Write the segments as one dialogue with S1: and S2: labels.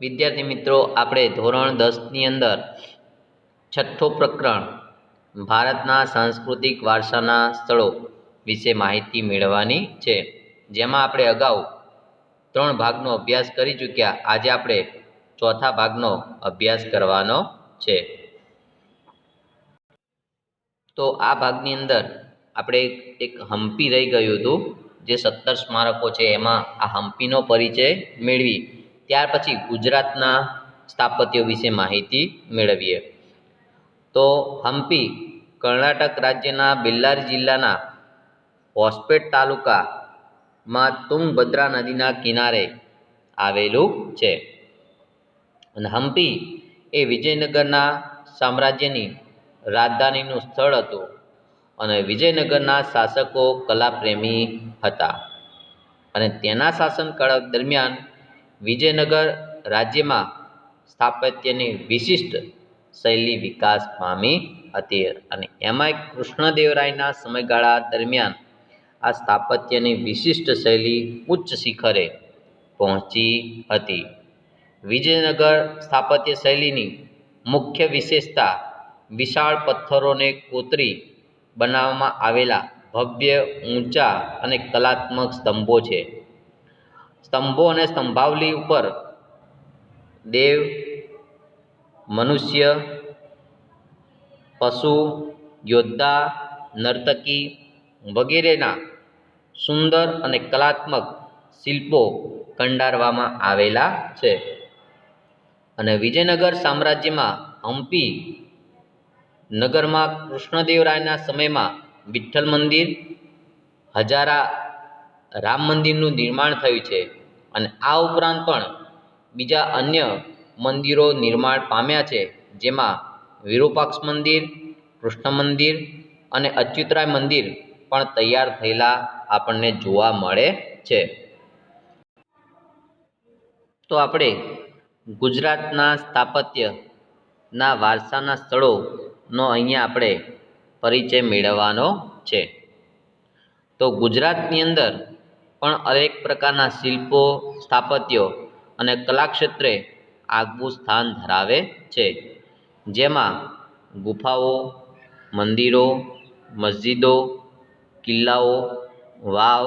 S1: વિદ્યાર્થી મિત્રો, આપણે ધોરણ દસની અંદર છઠ્ઠો પ્રકરણ, ભારતના સાંસ્કૃતિક વારસાના સ્થળો વિશે માહિતી મેળવવાની છે. જેમાં આપણે અગાઉ ત્રણ ભાગનો અભ્યાસ કરી ચૂક્યા. આજે આપણે ચોથા ભાગનો અભ્યાસ કરવાનો છે. તો આ ભાગની અંદર આપણે એક હમ્પી રહી ગયું હતું, જે સત્તર સ્મારકો છે. એમાં આ હમ્પીનો પરિચય મેળવી. ત્યાર પછી ગુજરાતના સ્થાપત્યો વિશે માહિતી મેળવીએ. તો હમ્પી, કર્ણાટક રાજ્યના બેલ્લારી જિલ્લાના હોસ્પેટ તાલુકામાં તુંગભદ્રા નદીના કિનારે આવેલું છે. અને હમ્પી એ વિજયનગરના સામ્રાજ્યની રાજધાનીનું સ્થળ હતું અને વિજયનગરના શાસકો, કલાપ્રેમી હતા. અને તેના શાસનકાળ દરમિયાન વિજયનગર રાજ્યમાં સ્થાપત્યની વિશિષ્ટ શૈલી વિકાસ પામી હતી અને એમાંય કૃષ્ણદેવરાયના સમયગાળા દરમિયાન આ સ્થાપત્યની વિશિષ્ટ શૈલી ઉચ્ચ શિખરે પહોંચી હતી. વિજયનગર સ્થાપત્ય શૈલીની મુખ્ય વિશેષતા વિશાળ પથ્થરોને કોતરી બનાવવામાં આવેલા ભવ્ય, ઊંચા અને કલાત્મક સ્તંભો છે. સ્તંભો અને સ્તંભાવલી ઉપર દેવ, મનુષ્ય, પશુ, યોદ્ધા, નર્તકી વગેરેના સુંદર અને કલાત્મક શિલ્પો કંડારવામાં આવેલા છે. અને વિજયનગર સામ્રાજ્યમાં હમ્પી નગરમાં કૃષ્ણદેવરાયના સમયમાં વિઠ્ઠલ મંદિર, હજારા રામ મંદિરનું નિર્માણ થયું છે. અને આ ઉપરાંત પણ બીજા અન્ય મંદિરો નિર્માણ પામ્યા છે, જેમાં વિરૂપાક્ષ મંદિર, કૃષ્ણ મંદિર અને અચ્યુતરાય મંદિર પણ તૈયાર થયેલા આપણને જોવા મળે છે. તો આપણે ગુજરાતના સ્થાપત્યના વારસાના સ્થળોનો અહીંયા આપણે પરિચય મેળવવાનો છે. તો ગુજરાતની અંદર પણ અનેક પ્રકારના શિલ્પો, સ્થાપત્યો અને કલાક્ષેત્રે આગવું સ્થાન ધરાવે છે. જેમાં ગુફાઓ, મંદિરો, મસ્જિદો, કિલ્લાઓ, વાવ,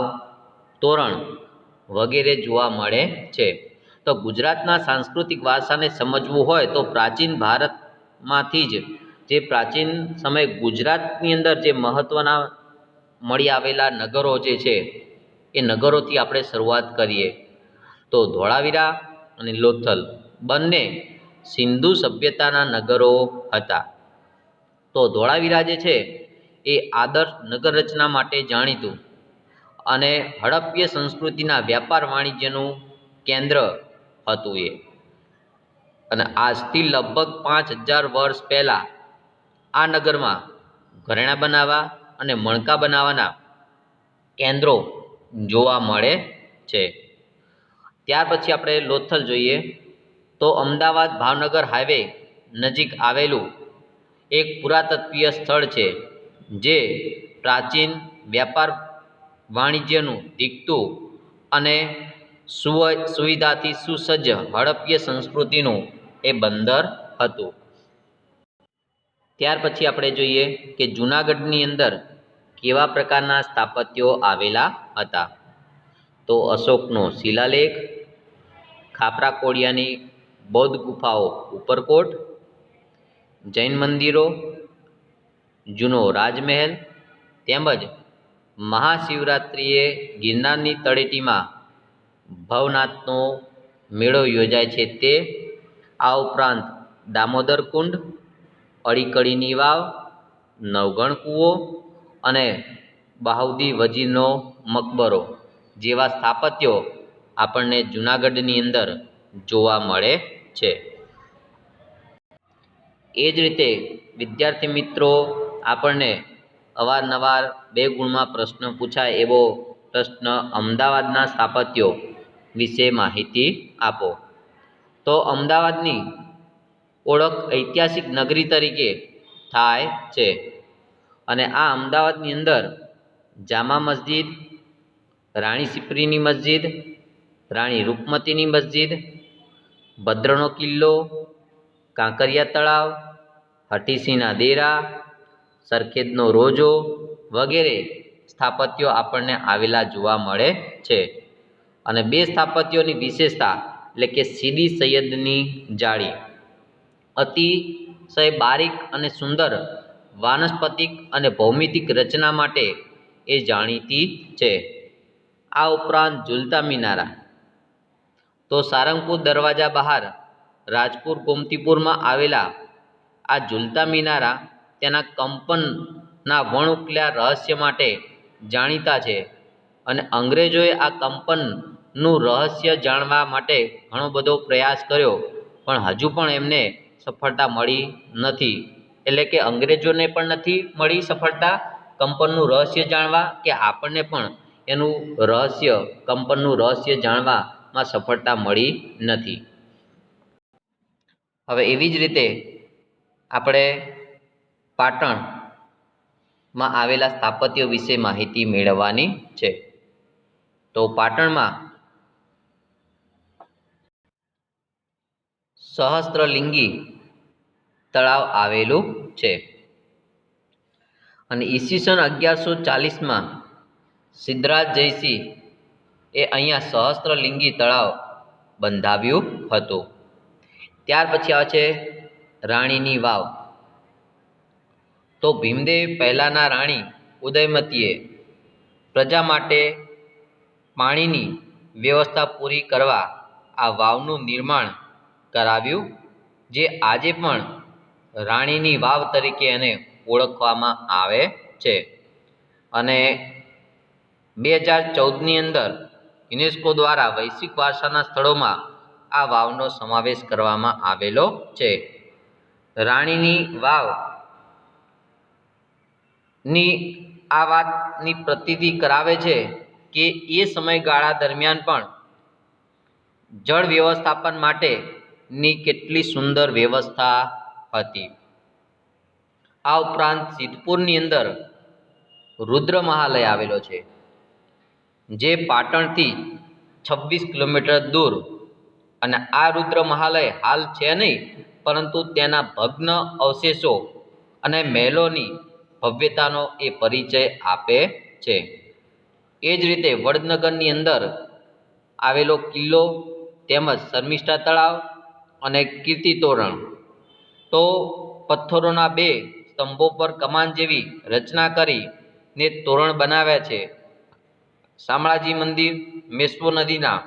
S1: તોરણ વગેરે જોવા મળે છે. તો ગુજરાતના સાંસ્કૃતિક વારસાને સમજવું હોય તો પ્રાચીન ભારતમાંથી જ જે પ્રાચીન સમય ગુજરાતની અંદર જે મહત્ત્વના મળી આવેલા નગરો જે છે એ નગરોથી આપણે શરૂઆત કરીએ. તો ધોળાવીરા અને લોથલ બંને સિંધુ સભ્યતાના નગરો હતા. તો ધોળાવીરા જે છે એ આદર્શ નગર રચના માટે જાણીતું અને હડપ્ય સંસ્કૃતિના વ્યાપાર વાણિજ્યનું કેન્દ્ર હતું એ. અને આજથી લગભગ પાંચ હજાર વર્ષ પહેલાં આ નગરમાં ઘરેણાં બનાવવા અને મણકા બનાવવાના કેન્દ્રો જોવા મળે છે. ત્યાર પછી આપણે લોથલ જોઈએ. તો અમદાવાદ ભાવનગર હાઈવે નજીક આવેલું એક પુરાતત્વીય સ્થળ છે, જે પ્રાચીન વ્યાપાર વાણિજ્યનું દીકતું અને સુવ, સુવિધાથી સુસજ્જ હડપ્ય સંસ્કૃતિનું એ બંદર હતું. ત્યાર પછી આપણે જોઈએ કે જૂનાગઢની અંદર કેવા પ્રકારના સ્થાપત્યો આવેલા હતા? તો અશોકનો શિલાલેખ ખાપરા કોડિયાની બૌદ્ધ ગુફાઓ ઉપરકોટ, જૈન મંદિરો, જૂનો રાજમહેલ તેમજ મહાશિવરાત્રિએ ગિરનારની તળેટીમાં ભવનાથનો મેળો યોજાય છે તે આ ઉપરાંત દામોદર કુંડ, અડીકડીની વાવ, નવગણ કૂવો અને બાહુદી વજીરનો મકબરો જેવા સ્થાપત્યો આપણને જૂનાગઢની અંદર જોવા મળે છે. એ જ રીતે વિદ્યાર્થી મિત્રો, આપણને અવારનવાર બે ગુણમાં પ્રશ્ન પૂછાય એવો પ્રશ્ન અમદાવાદના સ્થાપત્યો વિશે માહિતી આપો. તો અમદાવાદની ઓળખ ઐતિહાસિક નગરી તરીકે થાય છે. અને આ અમદાવાદની અંદર જામા મસ્જિદ, રાણી સિપ્રીની મસ્જિદ, રાણી રૂપમતીની મસ્જિદ, ભદ્રનો કિલ્લો, કાંકરિયા તળાવ હઠીસીના દેરા, સરખેજનો રોજો વગેરે સ્થાપત્યો આપણને આવેલા જોવા મળે છે. અને બે સ્થાપત્યોની વિશેષતા એટલે કે સીદી સૈયદની જાળી. અતિશય બારીક અને સુંદર વાનસ્પતિક અને ભૌમિતિક રચના માટે એ જાણીતી છે. આ ઉપરાંત ઝુલતા મિનારા. તો સારંગપુર દરવાજા બહાર રાજપુર ગોમતીપુરમાં આવેલા આ ઝૂલતા મિનારા તેના કંપનના વણઉકલ્યા રહસ્ય માટે જાણીતા છે અને અંગ્રેજોએ આ કંપનનું રહસ્ય જાણવા માટે ઘણો બધો પ્રયાસ કર્યો, પણ હજુ પણ એમને સફળતા મળી નથી. એટલે કે અંગ્રેજોને પણ નથી મળી સફળતા. કંપનનું રહસ્ય જાણવા કે આપણને પણ એનું રહસ્ય, કંપનનું રહસ્ય જાણવામાં સફળતા મળી નથી. હવે એવી જ રીતે આપણે પાટણમાં આવેલા સ્થાપત્યો વિશે માહિતી મેળવવાની છે. તો પાટણમાં સહસ્ત્રલિંગી તળાવ આવેલું છે. અને ઈસવીસન અગિયારસો ચાલીસમાં સિદ્ધરાજ જયસિંહ એ અહીંયા સહસ્ત્રલિંગી તળાવ બંધાવ્યું હતું. ત્યાર પછી આવે છે રાણીની વાવ. તો ભીમદેવ પહેલાંના રાણી ઉદયમતીએ પ્રજા માટે પાણીની વ્યવસ્થા પૂરી કરવા આ વાવનું નિર્માણ કરાવ્યું, જે આજે પણ રાણીની વાવ તરીકે એને ઓળખવામાં આવે છે. અને બે હજાર ચૌદની અંદર યુનેસ્કો દ્વારા વૈશ્વિક વારસાના સ્થળોમાં આ વાવનો સમાવેશ કરવામાં આવેલો છે. રાણીની વાવની આ વાતની પ્રતિતિ કરાવે છે કે એ સમયગાળા દરમિયાન પણ જળ વ્યવસ્થાપન માટેની કેટલી સુંદર વ્યવસ્થા હતી. આ ઉપરાંત સિદ્ધપુરની અંદર રુદ્ર મહાલય આવેલો છે, જે પાટણથી છવ્વીસ કિલોમીટર દૂર. અને આ રુદ્ર મહાલય હાલ છે નહીં, પરંતુ તેના ભગ્ન અવશેષો અને મહેલોની ભવ્યતાનો એ પરિચય આપે છે. એ જ રીતે વડનગરની અંદર આવેલો કિલ્લો તેમજ શર્મિષ્ઠા તળાવ અને કીર્તિ તોરણ તો પથ્થરોના બે સ્તંભો પર કમાન જેવી રચના કરીને તોરણ બનાવ્યા છે. શામળાજી મંદિર મેશ્વો નદીના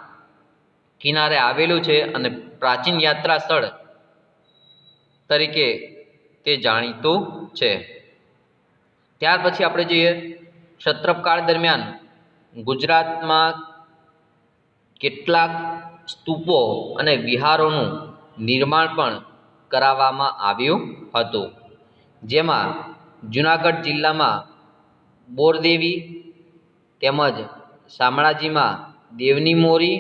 S1: કિનારે આવેલું છે અને પ્રાચીન યાત્રા સ્થળ તરીકે તે જાણીતું છે. ત્યાર પછી આપણે જોઈએ ક્ષત્રપકાળ દરમિયાન ગુજરાતમાં કેટલાક સ્તૂપો અને વિહારોનું નિર્માણ પણ કરાવવામાં આવ્યું હતું. જેમાં જુનાગઢ જિલ્લામાં બોરદેવી તેમજ શામળાજીમાં દેવની મોરી,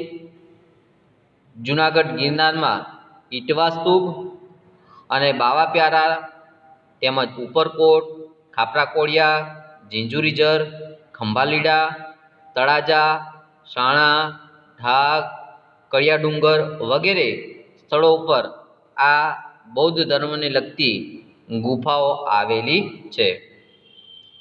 S1: જુનાગઢ ગિરનારમાં ઈટવા સ્તૂપ અને બાવા પ્યારા તેમજ ઉપરકોટ ખાપરા કોળિયા ઝીંઝુરીજર ખંભાલીડા, તળાજા શાણા ઢાક, કળિયા ડુંગર વગેરે સ્થળો ઉપર આ બૌદ્ધ ધર્મને લગતી ગુફાઓ આવેલી છે.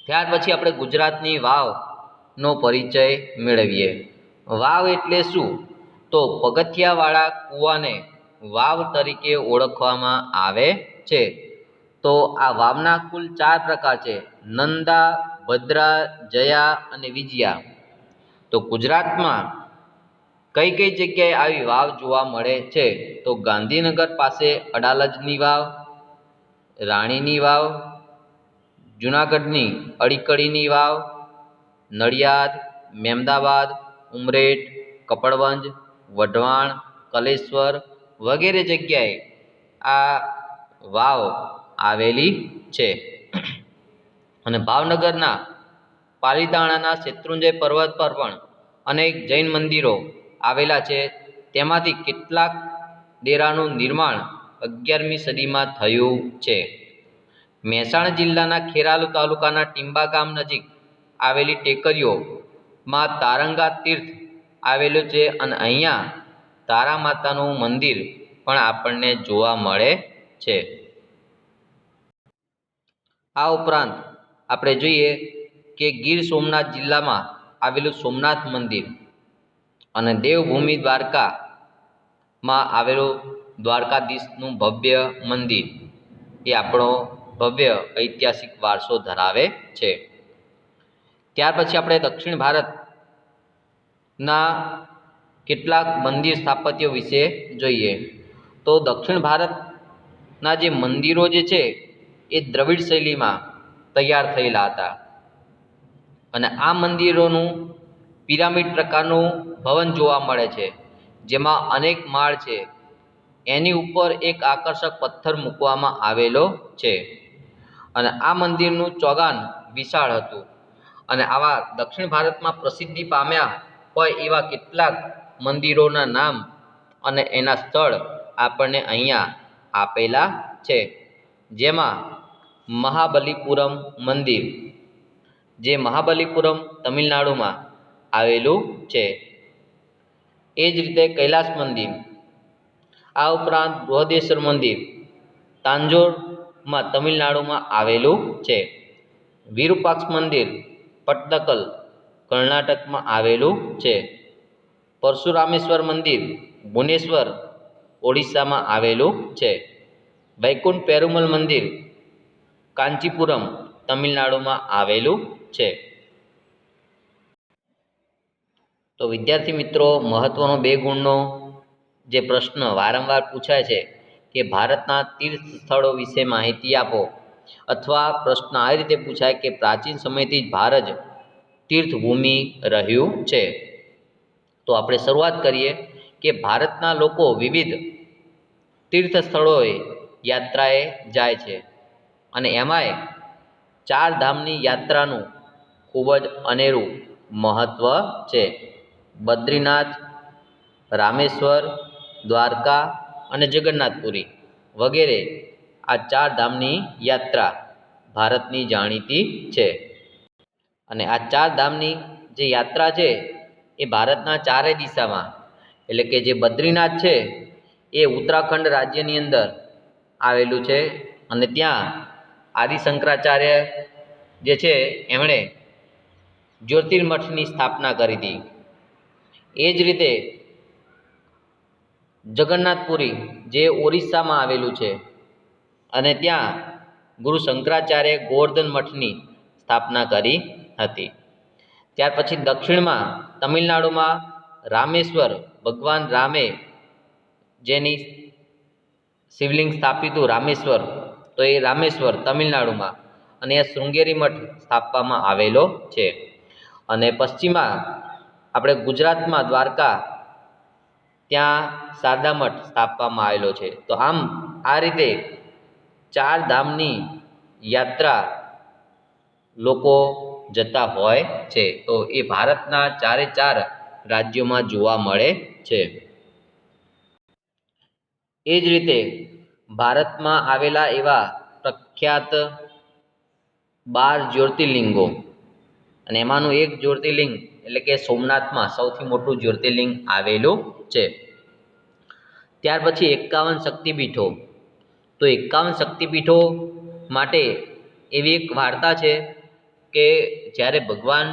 S1: ત્યાર પછી આપણે ગુજરાતની વાવનો પરિચય મેળવીએ. વાવ એટલે શું? તો પગથિયાવાળા કૂવાને વાવ તરીકે ઓળખવામાં આવે છે. તો આ વાવના કુલ ચાર પ્રકાર છે. નંદા, ભદ્રા, જયા અને વિજયા. તો ગુજરાતમાં કઈ કઈ જગ્યાએ આવી વાવ જોવા મળે છે? તો ગાંધીનગર પાસે અડાલજની વાવ, રાણીની વાવ, જુનાગઢની અડીકડીની વાવ, નડિયાદ, મેમદાવાદ, ઉમરેઠ, કપડવંજ, વઢવાણ, કલેશ્વર વગેરે જગ્યાએ આ વાવ આવેલી છે. અને ભાવનગરના પાલીતાણાના શેત્રુંજય પર્વત પર પણ અનેક જૈન મંદિરો આવેલા છે. તેમાંથી કેટલાક ડેરાનું નિર્માણ અગિયારમી સદીમાં થયું છે. મહેસાણા જિલ્લાના ખેરાલુ તાલુકાના ટીંબા ગામ નજીક આવેલી ટેકરીઓમાં તારંગા તીર્થ આવેલું છે અને અહીંયા તારા માતાનું મંદિર પણ આપણને જોવા મળે છે. આ ઉપરાંત આપણે જોઈએ કે ગીર સોમનાથ જિલ્લામાં આવેલું સોમનાથ મંદિર અને દેવભૂમિ દ્વારકામાં આવેલું દ્વારકાધીશનું ભવ્ય મંદિર એ આપણો ભવ્ય ઐતિહાસિક વારસો ધરાવે છે. ત્યાર પછી આપણે દક્ષિણ ભારતના કેટલાક મંદિર સ્થાપત્યો વિશે જોઈએ. તો દક્ષિણ ભારતના જે મંદિરો જે છે એ દ્રવિડ શૈલીમાં તૈયાર થયેલા હતા. અને આ મંદિરોનું પિરામિડ પ્રકારનું ભવન જોવા મળે છે, જેમાં અનેક માળ છે. એની ઉપર એક આકર્ષક પથ્થર મૂકવામાં આવેલો છે. અને આ મંદિરનું ચોગાન વિશાળ હતું. અને આવા દક્ષિણ ભારતમાં પ્રસિદ્ધિ પામ્યા હોય એવા કેટલાક મંદિરોના નામ અને એના સ્થળ આપણને અહીંયા આપેલા છે. જેમાં મહાબલીપુરમ મંદિર, જે મહાબલીપુરમ તમિલનાડુમાં આવેલું છે. એ જ રીતે કૈલાસ મંદિર. આ ઉપરાંત બૃહદેશ્વર મંદિર તાંજોરમાં તમિલનાડુમાં આવેલું છે. વિરૂપાક્ષ મંદિર પટ્ટકલ કર્ણાટકમાં આવેલું છે. પરશુરામેશ્વર મંદિર ભુવનેશ્વર, ઓડિશામાં આવેલું છે. વૈકુંઠ પેરુમલ મંદિર કાંચીપુરમ, તમિલનાડુમાં આવેલું છે. તો વિદ્યાર્થી મિત્રો, મહત્વનો બે ગુણનો જે પ્રશ્ન વારંવાર પૂછાય છે કે ભારતના તીર્થ સ્થળો વિશે માહિતી આપો અથવા પ્રશ્ન આ રીતે પૂછાય કે પ્રાચીન સમયથી જ ભારત તીર્થભૂમિ રહ્યું છે. તો આપણે શરૂઆત કરીએ કે ભારતના લોકો વિવિધ તીર્થ સ્થળોએ યાત્રાએ જાય છે અને એમાંય ચાર ધામની યાત્રાનું ખૂબ જ અનેરું મહત્ત્વ છે. બદ્રીનાથ, રામેશ્વર, દ્વારકા અને જગન્નાથપુરી વગેરે આ ચાર ધામની યાત્રા ભારતની જાણીતી છે. અને આ ચાર ધામની જે યાત્રા છે એ ભારતના ચારે દિશામાં, એટલે કે જે બદ્રીનાથ છે એ ઉત્તરાખંડ રાજ્યની અંદર આવેલું છે અને ત્યાં આદિ શંકરાચાર્ય જે છે એમણે જ્યોતિર્મઠની સ્થાપના કરી હતી. એ જ રીતે જગન્નાથપુરી જે ઓરિસ્સામાં આવેલું છે અને ત્યાં ગુરુ શંકરાચાર્ય ગોવર્ધન મઠની સ્થાપના કરી હતી. ત્યાર પછી દક્ષિણમાં તમિલનાડુમાં રામેશ્વર, ભગવાન રામે જેની શિવલિંગ સ્થાપિતું રામેશ્વર, તો એ રામેશ્વર તમિલનાડુમાં અને એ શૃંગેરી મઠ સ્થાપવામાં આવેલો છે. અને પશ્ચિમમાં આપણે ગુજરાતમાં દ્વારકા ત્યાં શારદા મઠ સ્થાપવામાં આવેલો છે. તો આમ આ રીતે ચાર ધામની યાત્રા લોકો જતા હોય છે. તો એ ભારતના ચારે ચાર રાજ્યોમાં જોવા મળે છે. એ જ રીતે ભારતમાં આવેલા એવા પ્રખ્યાત બાર જ્યોતિર્લિંગો અને એમાંનું એક જ્યોતિર્લિંગ એટલે કે સોમનાથમાં સૌથી મોટું જ્યોતિર્લિંગ આવેલું છે. ત્યાર પછી એકાવન શક્તિપીઠો. તો એકાવન શક્તિપીઠો માટે એવી એક વાર્તા છે કે જ્યારે ભગવાન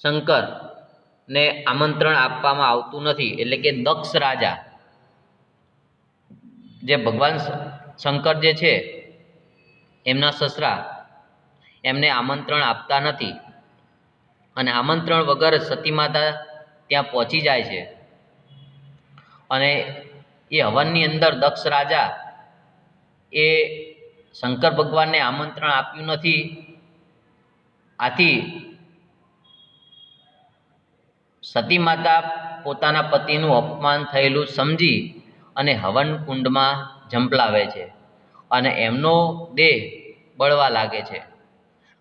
S1: શંકરને આમંત્રણ આપવામાં આવતું નથી, એટલે કે દક્ષ રાજા જે ભગવાન શંકર જે છે, એમના સસરા એમને આમંત્રણ આપતા નથી. અને આમંત્રણ વગર સતી માતા ત્યાં પહોંચી જાય છે. અને એ હવનની અંદર દક્ષ રાજા એ શંકર ભગવાનને આમંત્રણ આપ્યું નથી. આથી સતી માતા પોતાના પતિનું અપમાન થયેલું સમજી અને હવન કુંડમાં ઝંપલાવે છે અને એમનો દેહ બળવા લાગે છે.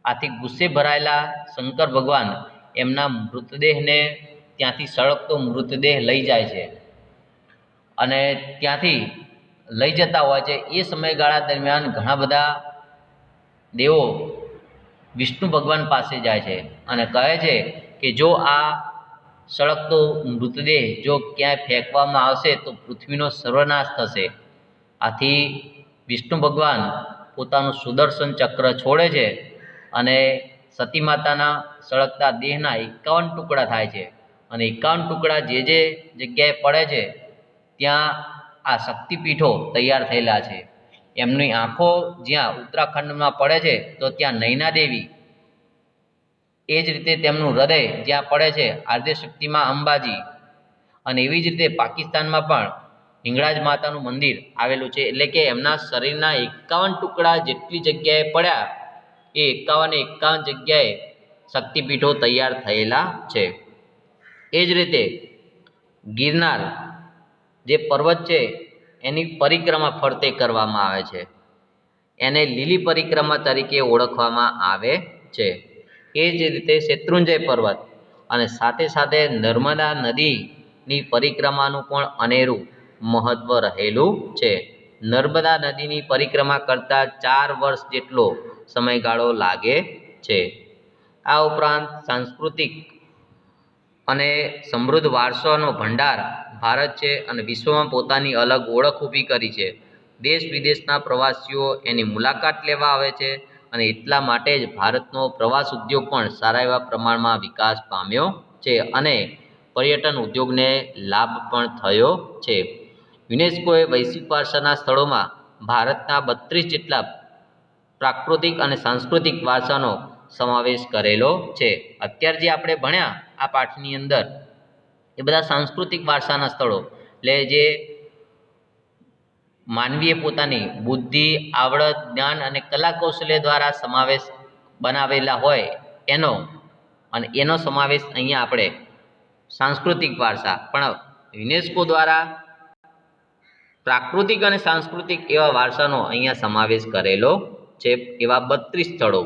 S1: આથી ગુસ્સે ભરાયેલા શંકર ભગવાન એમના મૃતદેહને ત્યાંથી સળગતો મૃતદેહ લઈ જાય છે. અને ત્યાંથી લઈ જતા હોય છે. એ સમયગાળા દરમિયાન ઘણા બધા દેવો વિષ્ણુ ભગવાન પાસે જાય છે અને કહે છે કે જો આ સળગતો મૃતદેહ જો ક્યાંય ફેંકવામાં આવશે તો પૃથ્વીનો સર્વનાશ થશે. આથી વિષ્ણુ ભગવાન પોતાનું સુદર્શન ચક્ર છોડે છે અને સતી માતાના સળગતા દેહના એકાવન ટુકડા થાય છે. અને એકાવન ટુકડા જે જે જગ્યાએ પડે છે, ત્યાં આ શક્તિપીઠો તૈયાર થયેલા છે. એમની આંખો જ્યાં ઉત્તરાખંડમાં પડે છે, તો ત્યાં નૈના દેવી. એ જ રીતે તેમનું હૃદય જ્યાં પડે છે આદ્યશક્તિમાં અંબાજી. અને એવી જ રીતે પાકિસ્તાનમાં પણ હિંગળાજ માતાનું મંદિર આવેલું છે, એટલે કે એમના શરીરના એકાવન ટુકડા જેટલી જગ્યાએ પડ્યા એ એકાવન એકાવન જગ્યાએ શક્તિપીઠો તૈયાર થયેલા છે. એ જ રીતે ગિરનાર જે પર્વત છે, એની પરિક્રમા ફરતે કરવામાં આવે છે. એને લીલી પરિક્રમા તરીકે ઓળખવામાં આવે છે. એ જ રીતે શેત્રુંજય પર્વત અને સાથે સાથે નર્મદા નદીની પરિક્રમાનું પણ અનેરું મહત્ત્વ રહેલું છે. નર્મદા નદીની પરિક્રમા કરતાં ચાર વર્ષ જેટલો સમયગાળો લાગે છે. આ ઉપરાંત સાંસ્કૃતિક અને સમૃદ્ધ વારસાનો ભંડાર ભારત છે અને વિશ્વમાં પોતાની અલગ ઓળખ ઊભી કરી છે. દેશ વિદેશના પ્રવાસીઓ એની મુલાકાત લેવા આવે છે અને એટલા માટે જ ભારતનો પ્રવાસ ઉદ્યોગ પણ સારા એવા પ્રમાણમાં વિકાસ પામ્યો છે અને પર્યટન ઉદ્યોગને લાભ પણ થયો છે. યુનેસ્કોએ વૈશ્વિક વારસાના સ્થળોમાં ભારતના બત્રીસ જેટલા પ્રાકૃતિક અને સાંસ્કૃતિક વારસાનો સમાવેશ કરેલો છે. અત્યારે જે આપણે ભણ્યા આ પાઠની અંદર, એ બધા સાંસ્કૃતિક વારસાના સ્થળો, એટલે જે માનવીએ પોતાની બુદ્ધિ, આવડત, જ્ઞાન અને કલા કૌશલ્ય દ્વારા સમાવેશ બનાવેલા હોય એનો, અને એનો સમાવેશ અહીંયા આપણે સાંસ્કૃતિક વારસા, પણ યુનેસ્કો દ્વારા પ્રાકૃતિક અને સાંસ્કૃતિક એવા વારસાનો અહીંયા સમાવેશ કરેલો છે એવા બત્રીસ સ્થળો.